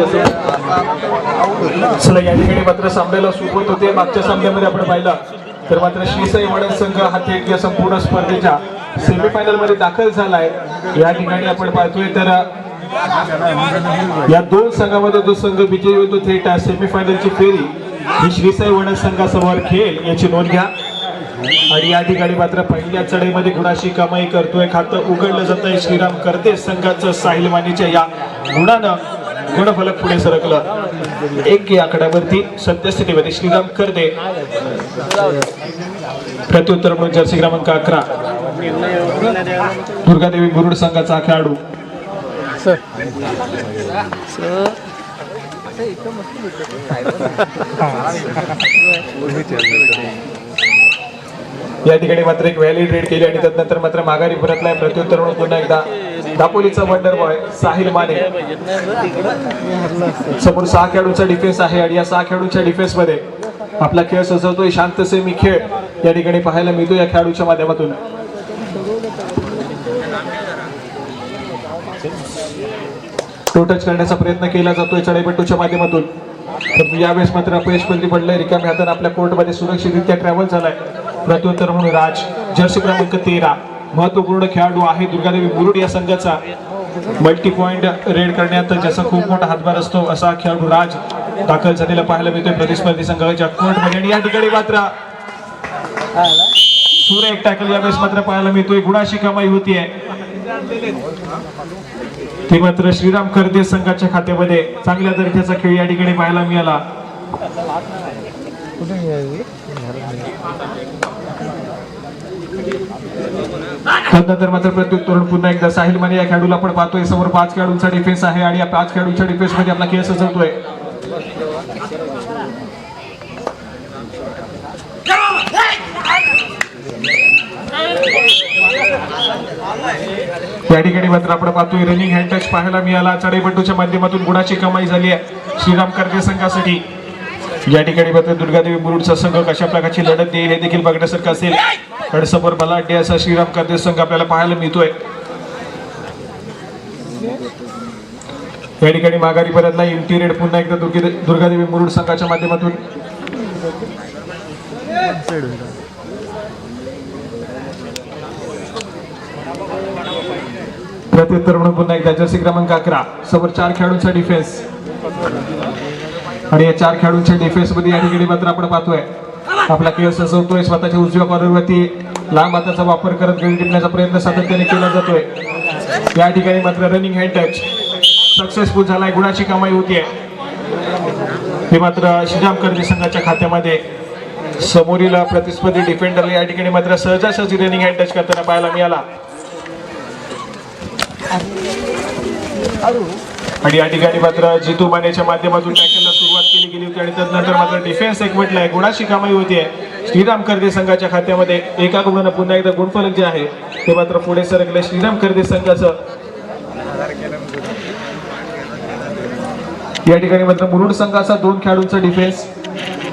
झाली असं? चला या ठिकाणी मात्र सामन्याला सोबत होते. मागच्या सामन्यामध्ये आपण पाहिलं तर मात्र श्रीसाई वडद संघ हा थेट या संपूर्ण स्पर्धेच्या सेमीफायनलमध्ये दाखल झालाय. या ठिकाणी आपण पाहतोय तर या दोन संघामध्ये जो संघ विजयी होतो थेट सेमीफायनलची फेरी ही श्रीसाई वडद संघासमोर खेळ याची नोंद घ्या. आणि या ठिकाणी मात्र पहिल्या चढाईमध्ये गुणाशी कमाई करतोय. खातं उघडलं जात आहे श्रीराम करते संघाचं साहिल मानेच्या या गुणानं. गुणफलक पुढे सरकलं. एक या आकड्यावरती. सद्यस्थितीमध्ये श्रीराम करदे. प्रत्युत्तर म्हणून जर्सी क्रमांक अकरा. दुर्गादेवी गुरुड संघाचा खेळाडू. या ठिकाणी मात्र एक व्हॅलिड रेड केली आणि त्यानंतर मात्र माघारी परतलाय. प्रत्युत्तर म्हणून पुन्हा एकदा. दापोलीचा वंडर बॉय साहिल माने. समोर सहा खेळाडूंचा डिफेन्स आहे आणि या सहा खेळाडूंच्या डिफेन्समध्ये आपला खेळ सजवतोय शांत सेमी खेळ. या ठिकाणी पाहायला मिळतो या खेळाडूच्या माध्यमातून. टो टच करण्याचा प्रयत्न केला जातोय चढाईपट्टूच्या माध्यमातून. परंतु यावेळेस मात्र अपयश बंदी पडलंय. रिकाम्या हाताने आपल्या कोर्टमध्ये सुरक्षितरित्या ट्रॅव्हल झालाय. प्रत्युत्तर म्हणून राज. जर्सी क्रमांक तेरा. महत्त्वपूर्ण खेळाडू आहे दुर्गादेवी मुरुड या संघाचा. मल्टी पॉइंट रेड करण्यात ज्याचा खूप मोठा हातभार असतो असा खेळाडू राज दाखल झालेला पाहायला मिळतोय प्रतिस्पर्धी संघाच्या कोर्टमध्ये आणि या ठिकाणी मात्र सूर्य एक टॅकल यावेळेस मात्र पाहायला मिळतोय. गुणाशी कमाई होतीये ते मात्र श्रीराम करदे संघाच्या खात्यामध्ये चांगल्या दर्जाचा खेळ या ठिकाणी पाहायला मिळाला. त्यानंतर मात्र प्रत्युत्तर पुन्हा एकदा साहिल माने या खेळाडूला आपण पाहतोय. समोर पाच खेळाडूंचा डिफेन्स आहे आणि या पाच खेळाडूंच्या डिफेन्समध्ये आपला खेळ सजवतोय. या ठिकाणी मात्र आपण पाहतोय रनिंग हँड टच पाहायला मिळाला. चढेपटूच्या माध्यमातून गुणाची कमाई झाली आहे. श्रीराम कर्जे संघासाठी. या ठिकाणी मात्र दुर्गादेवी मुरुडचा संघ कशा प्रकारची लढत देईल हे देखील बघण्यासारखं असेल. आणि समोर बलाढ्य असा श्रीराम करते संघ आपल्याला पाहायला मिळतोय. या ठिकाणी माघारी परतला इंटिरियर पुन्हा एकदा दुर्गे- दुर्गादेवी मुरुड संघाच्या माध्यमातून. प्रत्युत्तर म्हणून पुन्हा एकदा जर्सी क्रमांक अकरा. समोर चार खेळाडूंचा डिफेन्स आणि या चार खेळाडूंच्या डिफेन्समध्ये या ठिकाणी मात्र आपण पाहतोय. आपला खेळ सजवतोय स्वतःच्या उजव्या कॉर्नरवरती लांब हाताचा वापर करत गडी टिपण्याचा प्रयत्न सातत्याने केला जातोय. या ठिकाणी मात्र रनिंग हँड टच सक्सेसफुल झालाय गुणाची कमाई होतीये. हे मात्र श्रीराम कर्जे संघाच्या खात्यामध्ये. समोरील प्रतिस्पर्धी डिफेंडर या ठिकाणी मात्र सहजासहजी रनिंग हँड टच करताना पाहायला मिळाला. आणि या ठिकाणी मात्र जितू मानेच्या माध्यमातून टॅकलला सुरुवात केली गेली होती आणि त्यानंतर मात्र डिफेन्स एक गुणाशी गुणाची कामाई आहे. श्रीराम कर्दे संघाच्या खात्यामध्ये एका गुणानं पुन्हा एकदा गुणफलक जे आहे ते मात्र पुढे सरकले. श्रीराम कर्दे संघाचं या ठिकाणी मात्र मुरुड संघाचा दोन खेळाडूंचा डिफेन्स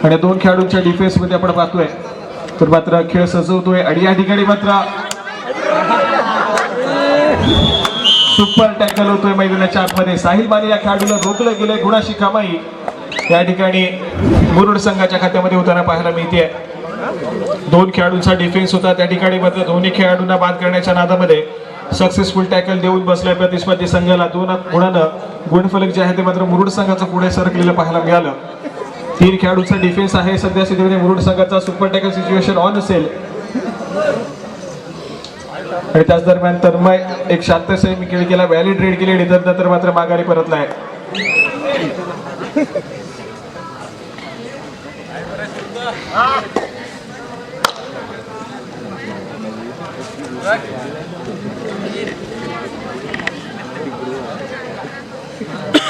आणि दोन खेळाडूंच्या डिफेन्समध्ये आपण पाहतोय. तर मात्र खेळ सजवतोय. आणि या ठिकाणी मात्र सुपर टॅकल होतोय मैदानाच्या आतमध्ये. साहिल माने या खेळाडूला रोखलं गेलंय गुणाशी कमाई. या ठिकाणी मुरुड संघाच्या खात्यामध्ये होताना पाहायला मिळते. दोन खेळाडूंचा डिफेन्स होता. त्या ठिकाणी मात्र दोन्ही खेळाडूंना बाद करण्याच्या नादामध्ये सक्सेसफुल टॅकल देऊन बसल्या प्रतिस्पर्धी संघाला. दोन गुणानं गुणफलक जे आहे ते मात्र मुरुड संघाचं पुढे सरकलेलं पाहायला मिळालं. तीन खेळाडूंचा डिफेन्स आहे. सध्या स्थितीमध्ये मुरुड संघाचा सुपर टॅकल सिच्युएशन ऑन असेल आणि त्याच दरम्यान तन्मय एक शांत सेमी खेळ केला व्हॅलिड रेड केली आणि तर मात्र माघारी परतलाय.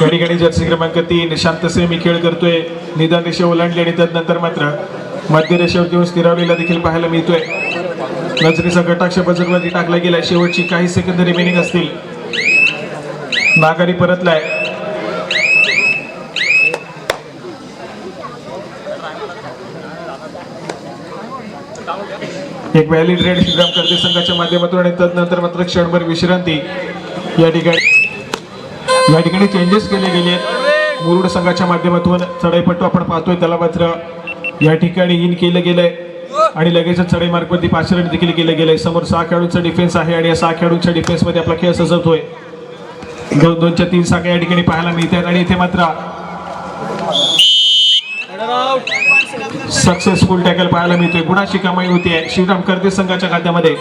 घडी घडी जर्सी क्रमांक तीन शांत सेमी खेळ करतोय. निदान रेषा ओलांडली आणि त्यानंतर मात्र मध्य रेषेवर देऊन स्थिरावलेला देखील पाहायला मिळतोय. नजरेचा गटाक्ष बजरवरती टाकला गेलाय. शेवटची काही सेकंद रिमेनिंग असतील. नागारी परतलाय. एक व्हॅलिड रेड श्रीराम करते संघाच्या माध्यमातून आणि तदनंतर मात्र क्षणभर विश्रांती या ठिकाणी या ठिकाणी चेंजेस केले गेले आहेत. मुरुड संघाच्या माध्यमातून चढाईपट्टू आपण पाहतोय. त्याला मात्र या ठिकाणी इन केलं गेलंय. आणि लगेचच चढाई पाचशे पाचरण देखील केले गेले. समोर सहा खेळाडूंचा डिफेन्स आहे आणि या सहा खेळाडूंच्या डिफेन्समध्ये आपला खेळ सजवतोय. दोन दोनच्या तीन साखा या ठिकाणी पाहायला मिळतात आणि इथे मात्र सक्सेसफुल टॅकल पाहायला मिळतोय. गुणाची कमाई होतीये श्रीराम कर्ते संघाच्या खात्यामध्ये.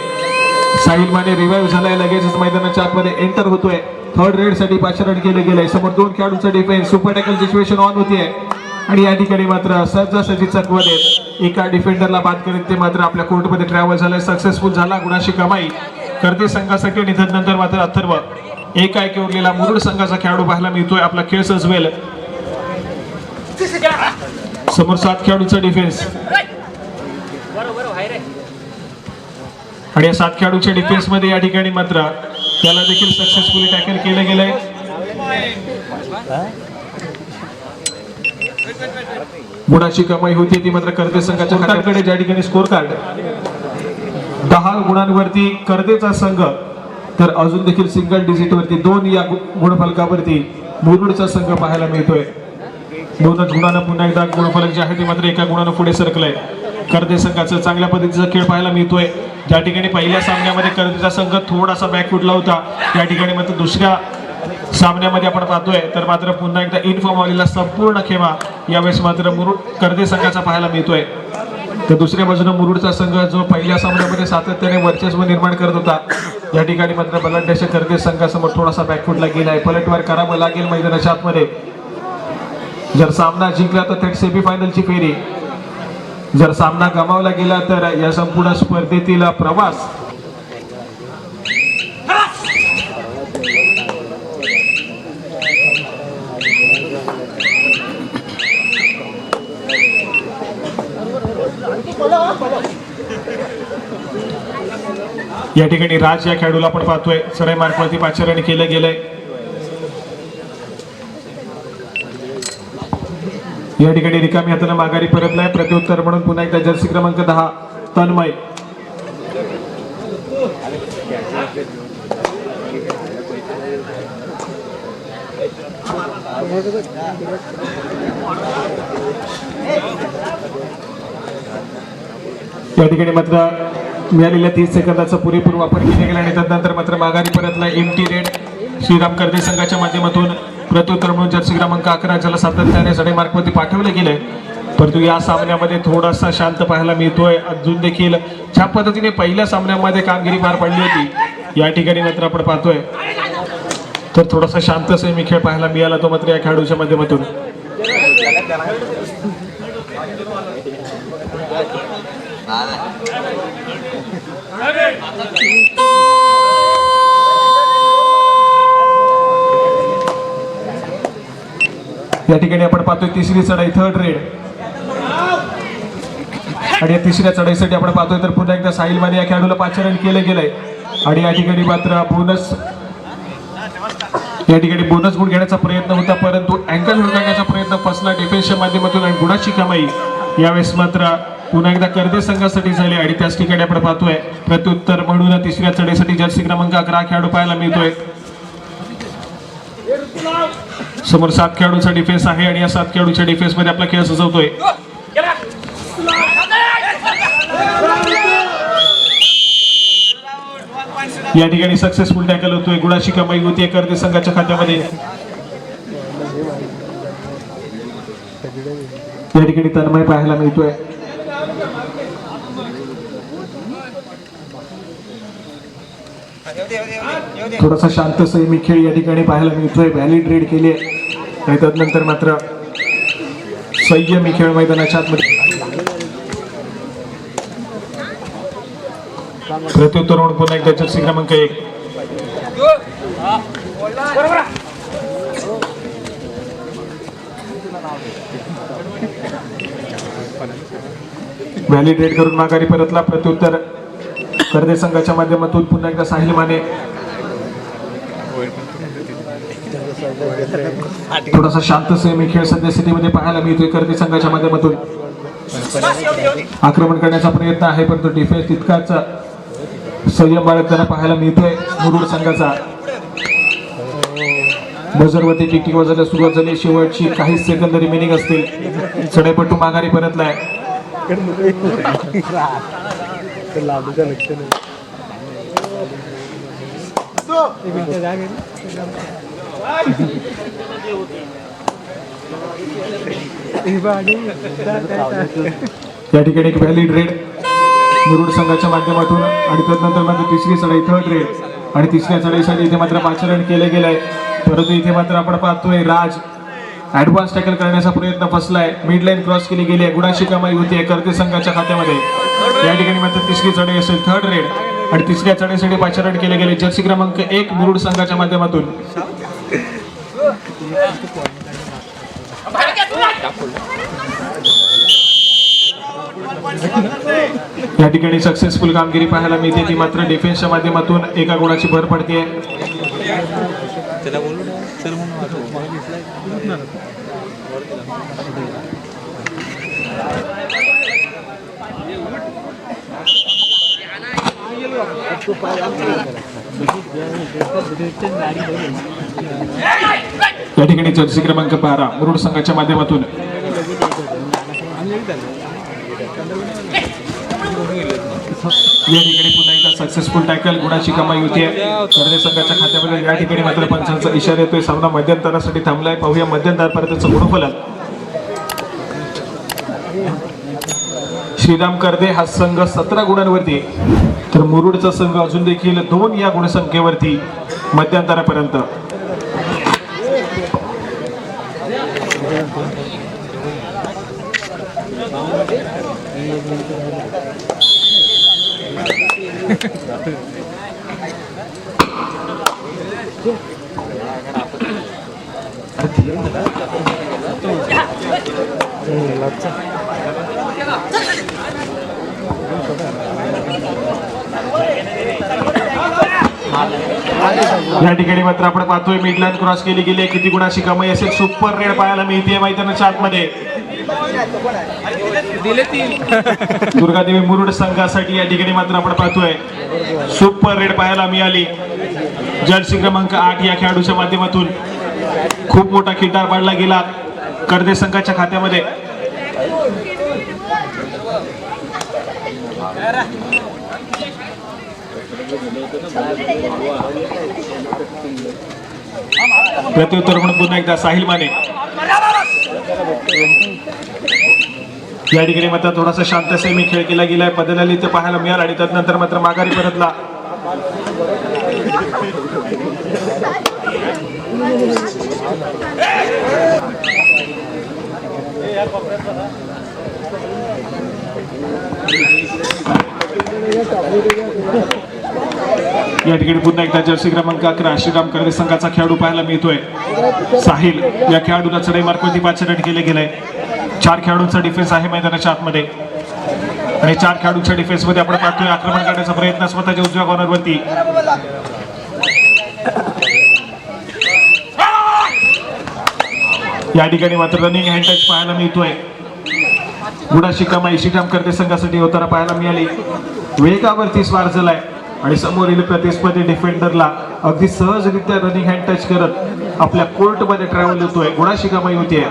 साहिल माने रिवाईव्ह झालाय. लगेचच मैदानाच्या आतमध्ये एंटर होतोय. थर्ड रेडसाठी पाचशे रन केले गेले. समोर दोन खेळाडूंचा defence super tackle situation on होतीये. आणि या ठिकाणी मात्र सहजासहजी चकवा देत एका डिफेंडरला बाद करीत ते मात्र आपल्या कोर्टमध्ये ट्रॅव्हल झालंय. सक्सेसफुल झाला गुणाशी कमाई करते संघासाठी आणि नंतर मात्र अथर्व एकाएकी उरलेला मुरुड संघाचा खेळाडू पाहायला मिळतोय. आपला खेळ सजवेल. समोर सात खेळाडूचा डिफेन्स आणि या सात खेळाडूच्या डिफेन्समध्ये या ठिकाणी मात्र त्याला देखील सक्सेसफुली टॅकल केलं गेलंय. गुणाची कमाई होती ती मात्र कर्ते संघाच्या खात्याकडे ज्या ठिकाणी स्कोर कार्ड दहा गुणांवरती कर्तेचा संघ तर अजून देखील सिंगल डिजिट वरती दोन या गु- गुणफलकावरती मुरुडचा संघ पाहायला मिळतोय. दोनच गुणानं पुन्हा एकदा गुणफलक जे आहे ते मात्र एका गुणानं पुढे सरकलंय. कर्ते संघाचं चांगल्या पद्धतीचा खेळ पाहायला मिळतोय. ज्या ठिकाणी पहिल्या सामन्यामध्ये कर्तेचा संघ थोडासा बॅकफुटला होता त्या ठिकाणी मात्र दुसऱ्या सामन्यामध्ये आपण पाहतोय तर मात्र पुन्हा एकदा इनफॉर्म आलेला संपूर्ण खेमा यावेळेस मात्र मुरुड कर्दे संघाचा पाहायला मिळतोय. तर दुसऱ्या बाजूने मुरुडचा संघ जो पहिल्या सामन्यामध्ये सातत्याने वर्चस्व निर्माण करत होता या ठिकाणी मात्र बलाढ्याच्या कर्दे संघासमोर थोडासा बॅकफुटला गेलाय. पलटवार करावं लागेल मैदानाच्या आतमध्ये. जर सामना जिंकला तर थेट सेमीफायनलची फेरी. जर सामना गमावला गेला तर या संपूर्ण स्पर्धेतील प्रवास या ठिकाणी राज या खेळाडूला आपण पाहतोय. चढाई मार्कवरती पाचार्याने केलं गेलंय. या ठिकाणी रिकामी हाताने माघारी परतलाय प्रत्युत्तर म्हणून पुन्हा एकदा जर्सी क्रमांक दहा तन्मय. या ठिकाणी मात्र मिळालेल्या तीस सेकंदाचा पुरेपूर वापर केला गेला आणि त्यानंतर मात्र माघारी परतला M T raid Shriram Karte संघाच्या माध्यमातून प्रत्युत्तर म्हणून जर्सी क्रमांक अकरा ज्याला सातत्याने सडेमार्कमध्ये पाठवलं गेलंय परंतु या सामन्यामध्ये थोडासा शांत पाहायला मिळतोय. अजून देखील ज्या पद्धतीने पहिल्या सामन्यामध्ये कामगिरी पार पडली होती. या ठिकाणी मात्र आपण पाहतोय. तर थोडासा शांत सेमी खेळ पाहायला मिळाला तो मात्र या खेळाडूच्या माध्यमातून. या ठिकाणी आपण पाहतोय तिसरी चढाई थर्ड रेड आणि या तिसऱ्या चढाईसाठी आपण पाहतोय तर पुन्हा एकदा साहिल माने या खेळाडूला पाचारण केलं गेलंय आणि या ठिकाणी मात्र बोनस या ठिकाणी बोनस गुण घेण्याचा प्रयत्न होता परंतु अँकल हुडकण्याचा प्रयत्न फसला डिफेन्सच्या माध्यमातून आणि गुणाची कमाई यावेळेस मात्र पुन्हा एकदा कर्दे संघासाठी झाली. आणि त्याच ठिकाणी आपण पाहतोय प्रत्युत्तर म्हणून तिसऱ्या चढाईसाठी जर्सी क्रमांक अकरा खेळाडू पाहायला मिळतोय. समोर सात खेळाडूंचा डिफेन्स आहे आणि या सात खेळाडूच्या डिफेन्समध्ये आपला खेळ सजवतोय या ठिकाणी सक्सेसफुल टॅकल होतोय. गुणाची कमाई होती. करते संघाच्या खात्यामध्ये. या ठिकाणी तन्मय पाहायला मिळतोय. थोडासा शांत संयमी खेळ या ठिकाणी पाहायला मिळतोय. व्हॅलिड रेड केली आणि त्यानंतर मात्र संयमी खेळ मैदानाच्या आतमध्ये प्रत्युत्तर म्हणून पुन्हा एकदा चर्ची क्रमांक एक. व्हॅलिडेट करून माघारी परतला. प्रत्युत्तर कर्दे संघाच्या माध्यमातून पुन्हा एकदा साहिल माने थोडासा शांत सेमी खेळ सध्या स्थितीमध्ये पाहायला मिळतोय. कर्दे संघाच्या माध्यमातून आक्रमण करण्याचा प्रयत्न आहे परंतु डिफेन्स तितकाच संयम बाळगताना पाहायला मिळतोय मुरुड संघाचा. बजरवरती टिकटिक वाजायला सुरुवात झाली. शेवटची काही सेकंद रिमेनिंग असतील. चढाईपट्टू माघारी परतलाय. लाडूचं या ठिकाणी एक व्हॅलिड रेड मुरुड संघाच्या माध्यमातून आणि त्यानंतर मात्र तिसरी चढाई थर्ड रेड. आणि तिसऱ्या चढाईसाठी इथे मात्र पाचरण केलं गेलंय. परंतु इथे मात्र आपण पाहतोय राज ऍडव्हान्स टॅकल करण्याचा प्रयत्न फसलाय. मिड लाईन क्रॉस केली गेली आहे. गुणाशी कमाई होती आहे कर्ते संघाच्या खात्यामध्ये. या ठिकाणी मात्र तिसरी चढाई असेल थर्ड रेड. आणि तिसऱ्या चढाईसाठी पाचारण केले गेले जर्सी क्रमांक एक मुरुड संघाच्या माध्यमातून. या ठिकाणी सक्सेसफुल कामगिरी पाहायला मिळते. ती मात्र डिफेन्सच्या माध्यमातून एका गुणाची भर पडते त्याला या ठिकाणी जर्सी क्रमांक बारा मुरुड संघाच्या माध्यमातून. या ठिकाणी पुन्हा एकदा सक्सेसफुल टॅकल गुणाची कमाई होती कर्णे संघाच्या खात्यामध्ये या ठिकाणी मात्र पंचांचा इशारा येतोय. सामना मध्यंतरासाठी थांबलाय. पाहूया मध्यंतरपर्यंतचं गुणफलक श्रीराम कर्दे हा संघ सतरा गुणांवरती तर मुरुडचा संघ अजून देखील दोन या गुणसंख्येवरती मध्यंतरापर्यंत या ठिकाणी मात्र आपण पाहतोय मिडलाईन क्रॉस केली गेली आहे. किती गुणाशी कमाई असेल. सुपर रेड पाहायला मिळते मैदानाच्या आतमध्ये. दुर्गादेवी मुरुड संघासाठी या ठिकाणी मात्र आपण पाहतोय. सुपर रेड पाहायला मिळाली. जर्सी क्रमांक आठ या खेळाडूच्या माध्यमातून खूप मोठा खिटार पाडला गेला कर्दे संघाच्या खात्यामध्ये. प्रत्युत्तर म्हणून पुन्हा एकदा साहिल माने. या ठिकाणी मात्र थोडासा शांत सेमी खेळ केला गेलाय. बदलाली इथे पाहायला मिळाला आणि त्यानंतर मात्र माघारी परतला. या ठिकाणी पुन्हा एकदा जर्सी क्रमांक अकरा श्रीराम कर्वे संघाचा खेळाडू पाहायला मिळतोय. साहिल या खेळाडूला चढाई मार्कवरती पाचरण केले गेले चार खेळाडूंचा डिफेन्स आहे मैदानाच्या आतमध्ये. आणि चार खेळाडूंच्या डिफेन्समध्ये आपण पाहतोय आक्रमण करण्याचा प्रयत्न स्वतःच्या उजव्या कॉर्नरवरती या ठिकाणी मात्र रनिंग हँड टच पाहायला मिळतोय. गुडाशी कमाई श्रीराम करते संघासाठी होताना पाहायला मिळाली. वेगावरती स्वार झालाय. आणि समोरील प्रतिस्पर्धी डिफेंडरला अगदी सहजरित्या रनिंग हँड टच करत आपल्या कोर्टमध्ये ट्रॅव्हल होतोय गुणाशी कमाई होतीये?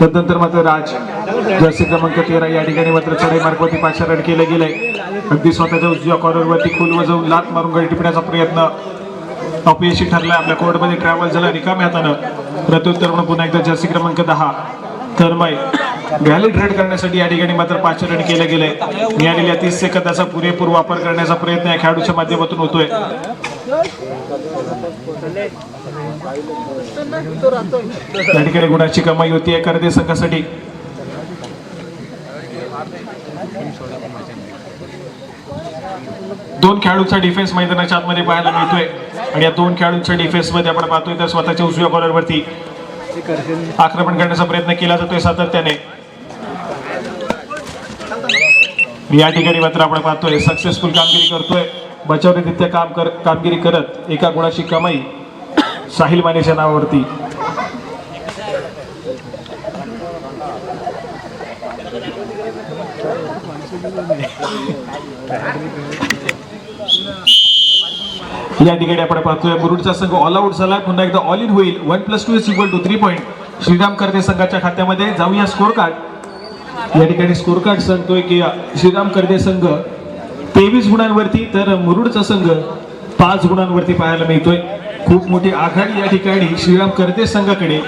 तदनंतर मात्र राज जर्सी क्रमांक तेरा या ठिकाणी मात्र चढाई मार्गवरती पाचारण केलं गेलंय अगदी स्वतःच्या उजव्या कॉर्नरवरती खोल वजवून लात मारून गडी टिपण्याचा प्रयत्न अपयशी ठरला. आपल्या कोर्टमध्ये ट्रॅव्हल झाला रिकाम्या हातानं प्रत्युत्तर म्हणून पुन्हा एकदा जर्सी क्रमांक दहा. थर्मय व्हॅलिड रेड करण्यासाठी या ठिकाणी मात्र पाचारण केलं गेलंय मिळालेल्या तीस सेकंदाचा पुरेपूर वापर करण्याचा प्रयत्न या खेळाडूच्या माध्यमातून होतोय. त्या ठिकाणी गुणाची कमाई होती करते संघासाठी. दोन खेळाडूंचा डिफेन्स मैदानाच्या आतमध्ये पाहायला मिळतोय. आणि या दोन खेळाडूंच्या डिफेन्समध्ये आपण पाहतोय तर स्वतःच्या उजव्या कॉलरवरती आक्रमण करण्याचा प्रयत्न केला जातोय सातत्याने. या ठिकाणी मात्र आपण पाहतोय. सक्सेसफुल कामगिरी करतोय. बचावनिधित्य काम कर कामगिरी करत एका गुणाची कमाई साहिल मानेच्या नावावरती. या ठिकाणी आपण पाहतोय मुरुडचा संघ ऑल आउट झाला पुन्हा एकदा ऑल इन होईल. One plus two is equal to three point Shriram Karte संघाच्या खात्यामध्ये जाऊया स्कोर कार्ड या ठिकाणी स्कोर कार्ड सांगतोय की श्रीराम कर्दे संघ तेवीस गुणांवरती तर मुरुडचा संघ पाच गुणांवरती पाहायला मिळतोय. खूप मोठी आघाडी या ठिकाणी श्रीराम कर्दे संघाकडे.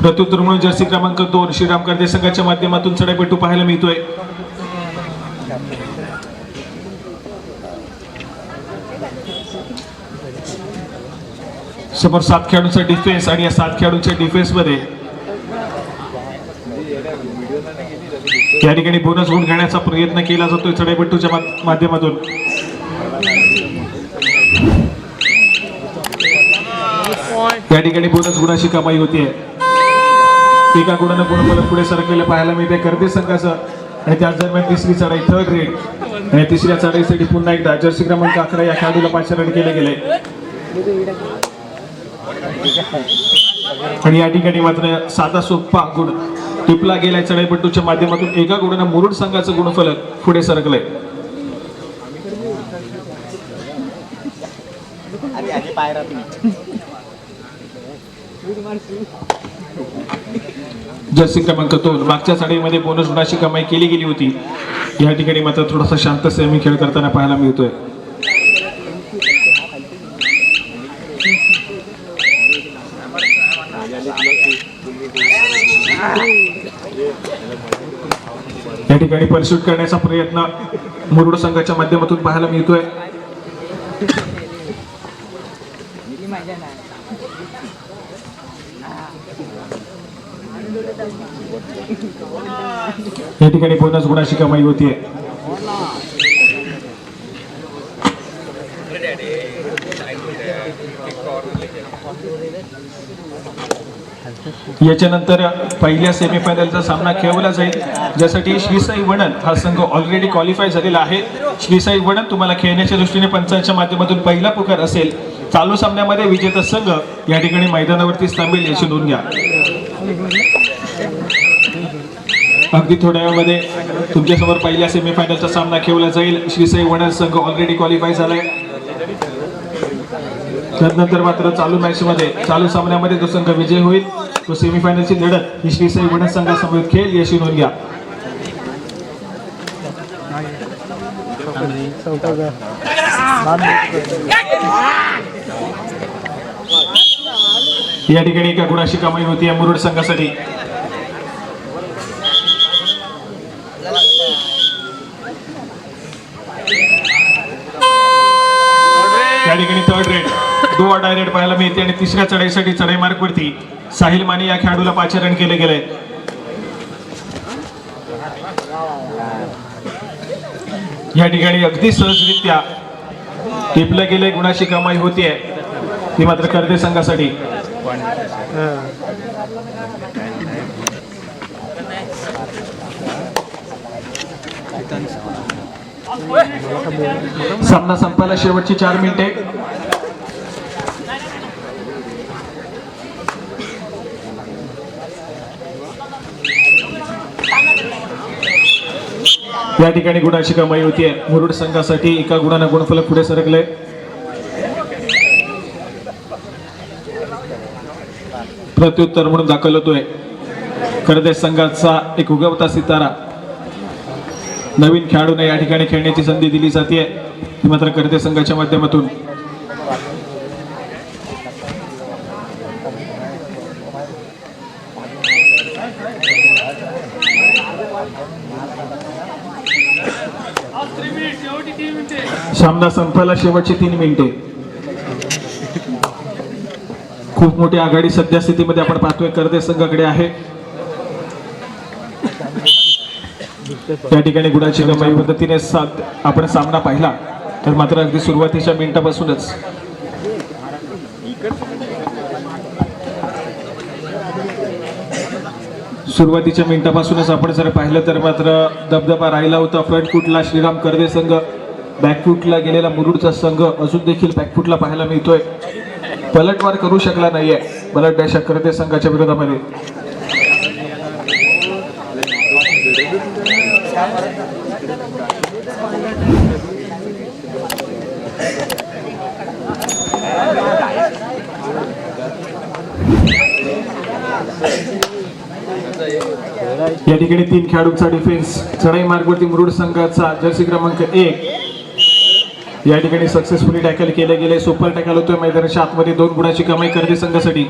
प्रत्युत्तर म्हणून जर्सी क्रमांक दोन श्रीराम कर्दे संघाच्या माध्यमातून चढापटू पाहायला मिळतोय. समोर सात खेळाडूंचा डिफेन्स आणि या सात खेळाडूंच्या डिफेन्समध्ये या ठिकाणी बोनस गुण घेण्याचा प्रयत्न केला जातोय चढाईपट्टूच्या माध्यमातून. या ठिकाणी बोनस गुणाची कमाई होतीये. एका गुणानं गुणफलक पुढे सरकलेलं पाहायला मिळते करते संघाचं आणि त्याच दरम्यान तिसरी चढाई थर्ड रेड आणि तिसऱ्या चढाईसाठी पुन्हा एकदा जर्सी क्रमांक अकरा या खेळाडूला पाचारण केले गेले. आणि या ठिकाणी मात्र साधा सोप्पा गुण टिपला गेलाय चढाईपट्टूच्या माध्यमातून. एका गुणानं मुरुड संघाचं गुणफलक पुढे सरकलंय. जर्सी क्रमांक दोन. मागच्या चढाईमध्ये बोनस गुणाची कमाई केली गेली होती. या ठिकाणी मात्र थोडासा शांत सेमी खेळ करताना पाहायला मिळतोय. या ठिकाणी परस्यूट करण्याचा प्रयत्न मुरुड संघाच्या माध्यमातून पाहायला मिळतोय. या ठिकाणी बोनस गुणाची कमाई होतीये. याच्यानंतर पहिल्या सेमीफायनलचा सामना खेळवला जाईल. ज्यासाठी श्रीसाई वणन हा संघ ऑलरेडी क्वालिफाय झालेला आहे. श्रीसाई वणन तुम्हाला खेळण्याच्या दृष्टीने पंचांच्या माध्यमातून पहिला पुकार असेल. चालू सामन्यामध्ये विजेता संघ या ठिकाणी मैदानावरती थांबेल याची नोंद घ्या. अगदी थोड्या वेळामध्ये तुमच्यासमोर पहिल्या सेमीफायनलचा सामना खेळवला जाईल. श्रीसाई वणन संघ ऑलरेडी क्वालिफाय झालाय. त्यानंतर मात्र चालू मॅच मध्ये चालू सामन्यामध्ये जो संघ विजय होईल. तो सेमीफायनलची लढत ही श्रीसाई गुण संघासमोर खेळ याची नोंद घ्या या ठिकाणी एका गुणाशी कमाई होती या मुरुड संघासाठी या ठिकाणी थर्ड दुवा डायरेक्ट पाहायला मिळते आणि तिसऱ्या चढाईसाठी चढाई मार्क वरती साहिल माने या खेळाडूला पाचारण केले गेले. या ठिकाणी अगदी सहजरित्या टिपलं गेले गुणाची कमाई होतीये. ती मात्र करते संघासाठी. सामना संपायला शेवटची चार मिनिटे. या ठिकाणी गुणाची कमाई होती आहे मुरुड संघासाठी एका गुणानं गुणफलक पुढे सरकले प्रत्युत्तर म्हणून दाखल होतोय करदेश संघाचा एक उगवता सितारा. नवीन खेळाडूंना या ठिकाणी खेळण्याची संधी दिली जाते ती मात्र करते संघाच्या माध्यमातून. सामना संपायला शेवटची तीन मिनिटे. खूप मोठी आघाडी सध्या स्थितीमध्ये आपण पाहतोय. करते संघाकडे आहे. त्या ठिकाणी गुणाची कमाई पद्धतीने साथ आपण सामना पाहिला. तर मात्र अगदी सुरुवातीच्या मिनिटापासूनच सुरुवातीच्या मिनिटापासूनच आपण जर पाहिलं तर मात्र दबदबा राहिला होता. फ्रंट फुटला श्रीराम कर्वे संघ बॅकफुटला गेलेला मुरुडचा संघ अजून देखील बॅकफुटला पाहायला मिळतोय. पलटवार करू शकला नाहीये पलट डॅशा कर्वे संघाच्या विरोधामध्ये. या ठिकाणी तीन खेळाडूंचा डिफेन्स चढाई मार्गवरती मुरुड संघाचा जर्सी क्रमांक एक. या ठिकाणी सक्सेसफुली टॅकल केलं गेले सुपर टॅकल होतोय मैदानाच्या आतमध्ये दोन गुणाची कमाई करते संघासाठी.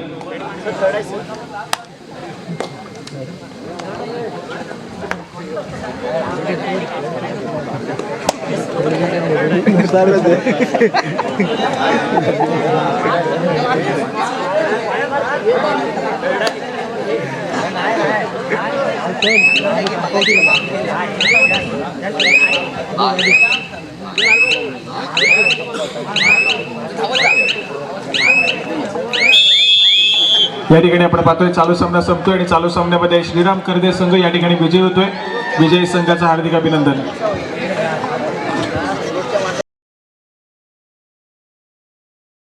या ठिकाणी आपण पाहतोय चालू सामना संपतोय आणि चालू सामन्यामध्ये श्रीराम करदे संघ या ठिकाणी विजयी होतोय. विजयी संघाचं हार्दिक अभिनंदन.